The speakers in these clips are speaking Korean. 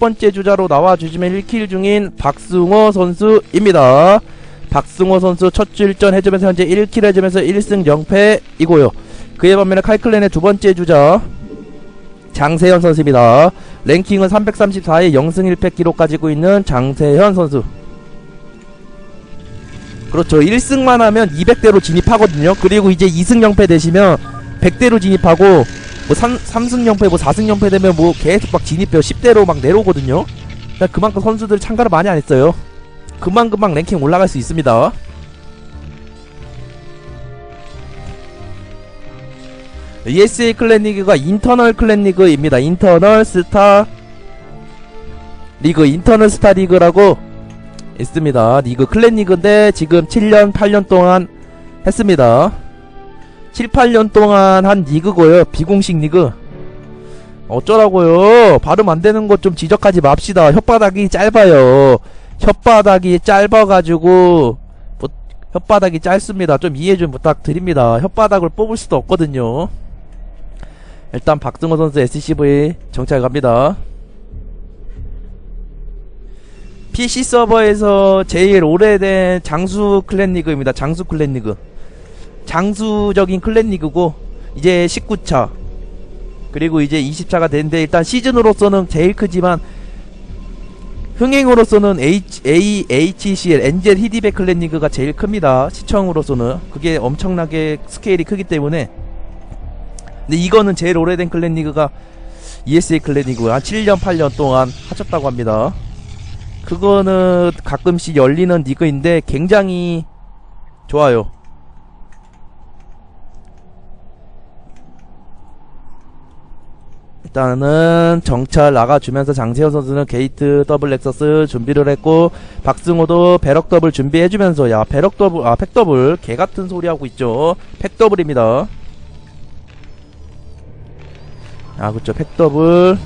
번째 주자로 나와주시면 1킬 중인 박승호 선수입니다. 박승호 선수 첫 출전 해주면서 현재 1킬 해주면서 1승 0패이고요. 그에 반면에 칼클랜의 두 번째 주자 장세현 선수입니다. 랭킹은 334에 0승 1패 기록 가지고 있는 장세현 선수. 그렇죠. 1승만 하면 200대로 진입하거든요. 그리고 이제 2승 0패 되시면 100대로 진입하고 뭐 3, 3승 0패 뭐 4승 0패 되면 뭐 계속 막 진입해요. 10대로 막 내려오거든요. 그러니까 그만큼 선수들 참가를 많이 안 했어요. 금방금방 랭킹 올라갈 수 있습니다. ESA 클랜 리그가 인터널 클랜 리그입니다. 인터널 스타 리그, 인터널 스타 리그라고 있습니다. 리그 클랜 리그인데 지금 7년, 8년 동안 했습니다. 7, 8년 동안 한 리그고요. 비공식 리그. 어쩌라고요. 발음 안 되는 것 좀 지적하지 맙시다. 혓바닥이 짧아요. 혓바닥이 짧아가지고 뭐, 혓바닥이 짧습니다. 좀 이해 좀 부탁드립니다. 혓바닥을 뽑을 수도 없거든요. 일단 박승호 선수 SCV 정찰 갑니다. PC 서버에서 제일 오래된 장수 클랜 리그입니다. 장수 클랜 리그. 장수적인 클랜 리그고 이제 19차 그리고 이제 20차가 되는데 일단 시즌으로서는 제일 크지만 흥행으로서는 H, A, HCL, 엔젤 히디백 클랜 리그가 제일 큽니다. 시청으로서는 그게 엄청나게 스케일이 크기 때문에 근데 이거는 제일 오래된 클랜 리그가 ESA 클랜 리그가 한 7년 8년 동안 하셨다고 합니다. 그거는 가끔씩 열리는 리그인데 굉장히 좋아요. 일단은 정찰 나가주면서 장세현 선수는 게이트 더블 렉서스 준비를 했고 박승호도 배럭 더블 준비해주면서 야 배럭 더블 아 팩 더블 개 같은 소리 하고 있죠. 팩 더블입니다. 아 그쵸. 팩 더블.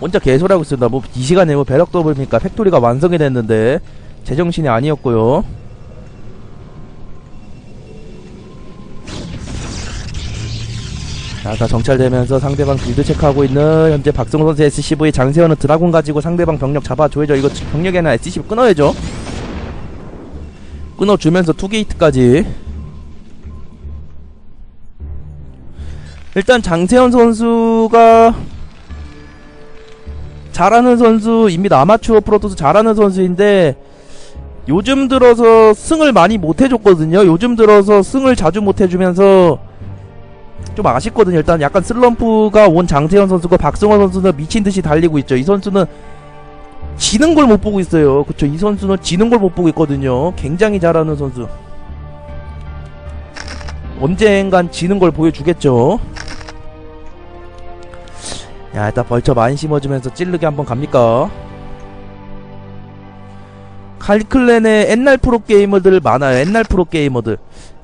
혼자 개소리 하고 있습니다. 뭐 이 시간에 뭐 배럭 더블입니까? 팩토리가 완성이 됐는데 제정신이 아니었고요 자, 다 정찰되면서 상대방 빌드 체크하고 있는 현재 박성호 선수 SCV 장세현은 드라곤 가지고 상대방 병력 잡아줘야죠. 이거 병력에는 SCV 끊어야죠. 끊어주면서 투게이트까지. 일단 장세현 선수가 잘하는 선수입니다. 아마추어 프로토스 잘하는 선수인데 요즘 들어서 승을 많이 못 해줬거든요. 요즘 들어서 승을 자주 못 해주면서 좀 아쉽거든요. 일단 약간 슬럼프가 온 장세현 선수가 박승호 선수는 미친 듯이 달리고 있죠. 이 선수는 지는 걸 못 보고 있어요. 그쵸? 이 선수는 지는 걸 못 보고 있거든요. 굉장히 잘하는 선수. 언젠간 지는 걸 보여주겠죠. 야, 일단 벌처 많이 심어주면서 찌르게 한번 갑니까? 칼클랜에 옛날 프로게이머들 많아요. 옛날 프로게이머들.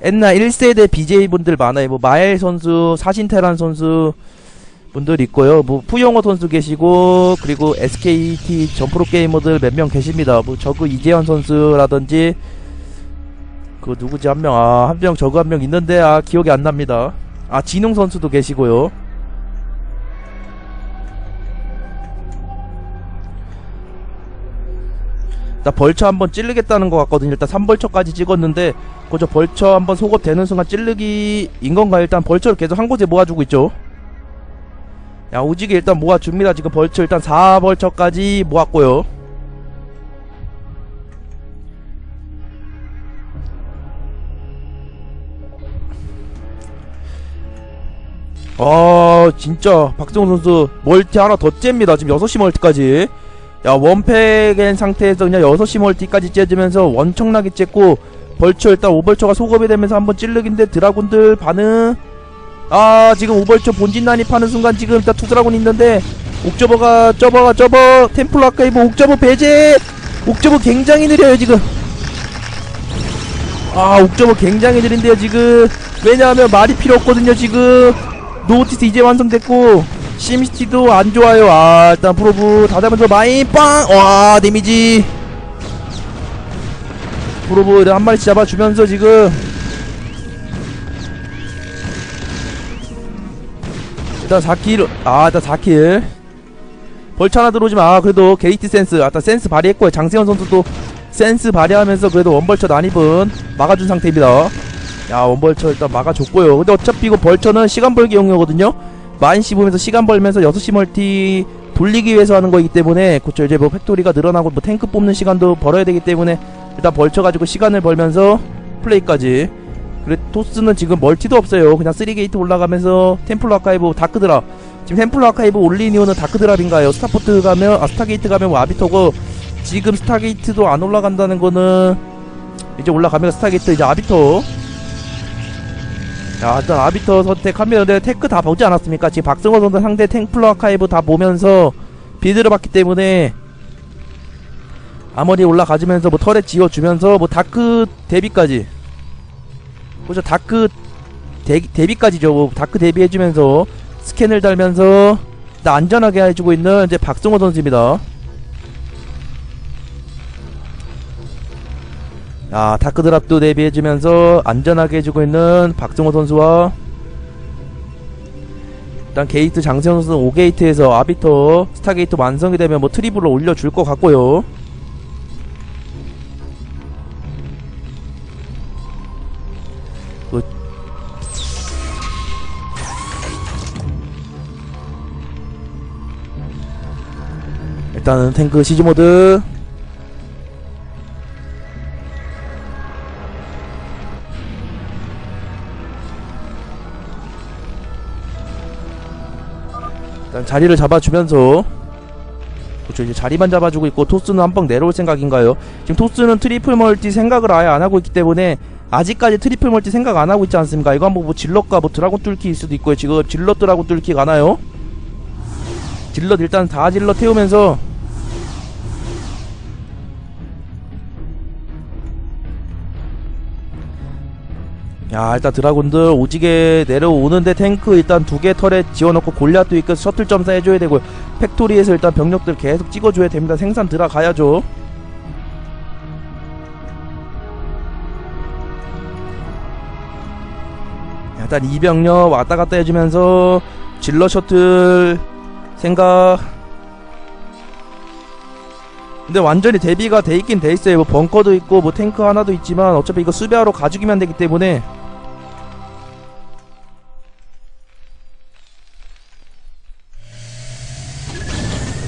옛날 1세대 BJ분들 많아요. 뭐 마엘 선수, 사신테란 선수 분들 있고요. 뭐 푸용호 선수 계시고 그리고 SKT 전 프로게이머들 몇 명 계십니다. 뭐 저그 이재현 선수라든지 그 누구지 한 명, 아, 한 명 저그 한 명 있는데 아 기억이 안 납니다. 아 진웅 선수도 계시고요. 일단 벌처 한번 찌르겠다는 것 같거든요. 일단 3벌처까지 찍었는데 그저 벌처 한번 속업 되는 순간 찌르기인 건가 일단 벌처를 계속 한 곳에 모아주고 있죠. 야 오지게 일단 모아줍니다. 지금 벌처 일단 4벌처까지 모았고요. 아 진짜 박정우 선수 멀티 하나 더 잽니다. 지금 6시 멀티까지. 야 원팩인 상태에서 그냥 6시 멀티까지 째주면서 원청나게 쨌고 벌처 일단 오벌처가 소급이 되면서 한번 찔르긴데 드라군들 반응. 아 지금 오벌처 본진 난입하는 순간 지금 일단 투드라군 있는데 옥저버가 저버가 저버 템플러 아카이브 옥저버 배제! 옥저버 굉장히 느려요 지금. 아 옥저버 굉장히 느린데요 지금. 왜냐하면 말이 필요 없거든요 지금. 노티스 이제 완성됐고 심시티도 안 좋아요. 아, 일단 프로브 다 잡으면서 마인 빵! 와, 데미지. 프로브 한 마리씩 잡아주면서 지금. 일단 4킬, 아, 일단 4킬. 벌처 하나 들어오지만 아 그래도 게이트 센스 아따 센스 발휘했고요 장세현 선수도 센스 발휘하면서 그래도 원벌처 난입은 막아준 상태입니다 야 원벌처 일단 막아줬고요 근데 어차피 이거 벌처는 시간 벌기 용이거든요 마인 씹으면서 시간 벌면서 6시 멀티 돌리기 위해서 하는 거이기 때문에 그쵸 이제 뭐 팩토리가 늘어나고 뭐 탱크 뽑는 시간도 벌어야 되기 때문에 일단 벌쳐 가지고 시간을 벌면서 플레이까지. 그래 토스는 지금 멀티도 없어요. 그냥 3게이트 올라가면서 템플러 아카이브 다크드랍. 지금 템플러 아카이브 올린 이유는 다크드랍인가요? 스타포트 가면 아 스타게이트 가면 뭐 아비터고 지금 스타게이트도 안 올라간다는 거는 이제 올라가면 스타게이트 이제 아비터 자 일단 아비터 선택하면 근데 테크 다 보지 않았습니까? 지금 박승호 선수 상대 템플러 아카이브 다 보면서 비드를 봤기 때문에 아머리 올라가지면서 뭐 털에 지어주면서 뭐 다크 데뷔까지. 그죠? 다크 데, 데뷔까지죠. 뭐 다크 데뷔해주면서 스캔을 달면서 안전하게 해주고 있는 이제 박승호 선수입니다 아 다크 드랍도 데뷔해주면서 안전하게 해주고 있는 박승호 선수와 일단 게이트 장세현 선수는 5게이트에서 아비터 스타게이트 완성이 되면 뭐 트리블로 올려줄 것 같고요. 그 일단은 탱크 시즈 모드 일단 자리를 잡아주면서 그렇죠 이제 자리만 잡아주고 있고 토스는 한 방 내려올 생각인가요? 지금 토스는 트리플 멀티 생각을 아예 안 하고 있기 때문에 아직까지 트리플 멀티 생각 안 하고 있지 않습니까? 이거 한번 뭐 질럿과 뭐 드라곤 뚫기일 수도 있고요. 지금 질럿 드라곤 뚫기 가나요? 질럿 일단 다 질럿 태우면서 야 일단 드라곤들 오지게 내려오는데 탱크 일단 두 개 털에 지어놓고 골리앗도 있고 셔틀 점사 해줘야 되고 팩토리에서 일단 병력들 계속 찍어줘야 됩니다. 생산 들어가야죠. 야, 일단 이병력 왔다갔다 해주면서 질러 셔틀 생각. 근데 완전히 대비가 돼 있긴 돼 있어요. 뭐 벙커도 있고 뭐 탱크 하나도 있지만 어차피 이거 수비하러 가죽이면 되기 때문에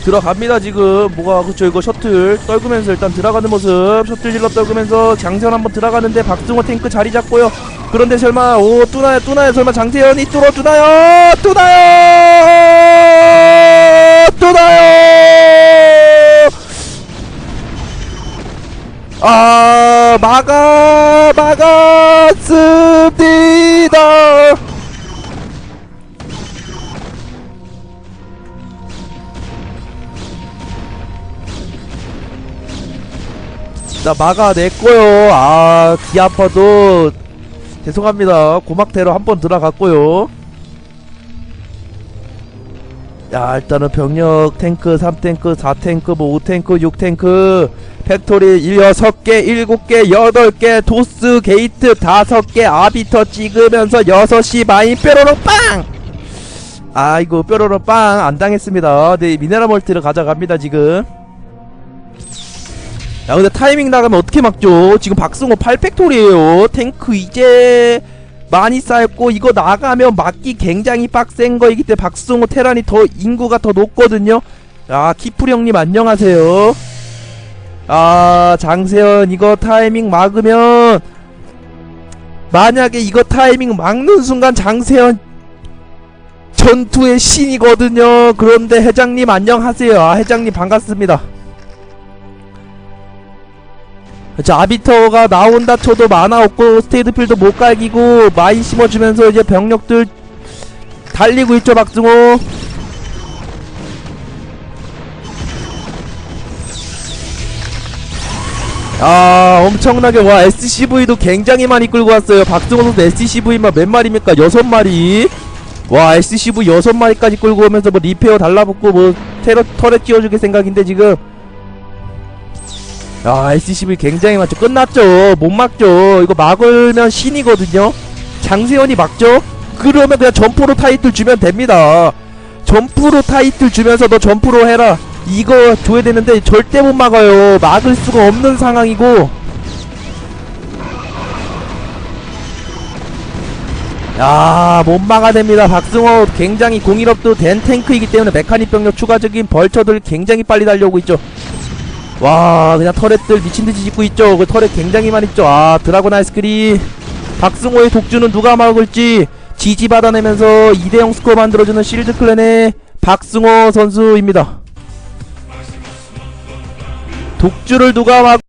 들어갑니다 지금. 뭐가 그쵸 이거 셔틀 떨구면서 일단 들어가는 모습. 셔틀 질러 떨구면서 장세현 한번 들어가는데 박승호 탱크 자리 잡고요. 그런데 설마 오 뚜나요 뚜나요. 설마 장세현이 뚫어 뚜나요? 뚜나요! 뚜나요! 아 막아 막았 자 막아냈고요. 아귀 아파도 죄송합니다. 고막대로 한 번 들어갔고요. 야 일단은 병력 탱크 3탱크 4탱크 뭐 5탱크 6탱크 팩토리 6개 7개 8개 도스 게이트 5개 아비터 찍으면서 6시 마인 뾰로로 빵! 아이고 뾰로로 빵! 안 당했습니다. 네 미네랄 멀티를 가져갑니다 지금 야 근데 타이밍 나가면 어떻게 막죠? 지금 박승호 8팩토리에요. 탱크 이제 많이 쌓였고 이거 나가면 막기 굉장히 빡센 거이기 때문에 박승호 테란이 더 인구가 더 높거든요. 아 키프리 형님 안녕하세요. 아 장세현 이거 타이밍 막으면 만약에 이거 타이밍 막는 순간 장세현 전투의 신이거든요. 그런데 회장님 안녕하세요. 아 회장님 반갑습니다 자 아비터가 나온다 쳐도 만화 없고 스테이드필도 못 갈기고 마인 심어주면서 이제 병력들 달리고 있죠 박승호. 아 엄청나게. 와 SCV도 굉장히 많이 끌고 왔어요. 박승호 선수 SCV만 몇 마리입니까? 여섯 마리. 와 SCV 여섯 마리까지 끌고 오면서 뭐 리페어 달라붙고 뭐 테러 털에 끼워주게 생각인데 지금 야 SCV 굉장히 많죠. 끝났죠. 못 막죠. 이거 막으면 신이거든요. 장세현이 막죠? 그러면 그냥 점포로 타이틀 주면 됩니다. 점프로 타이틀 주면서 너 점프로 해라. 이거 줘야 되는데 절대 못 막아요. 막을 수가 없는 상황이고. 야, 못 막아냅니다. 박승호 굉장히 공일업도 된 탱크이기 때문에 메카닉 병력 추가적인 벌처들 굉장히 빨리 달려오고 있죠. 와, 그냥 터렛들 미친듯이 짓고 있죠. 그 터렛 굉장히 많이 있죠. 아, 드라곤 아이스크림. 박승호의 독주는 누가 막을지 지지 받아내면서 2대0 스코어 만들어주는 실드 클랜의 박승호 선수입니다. 독주를 누가 막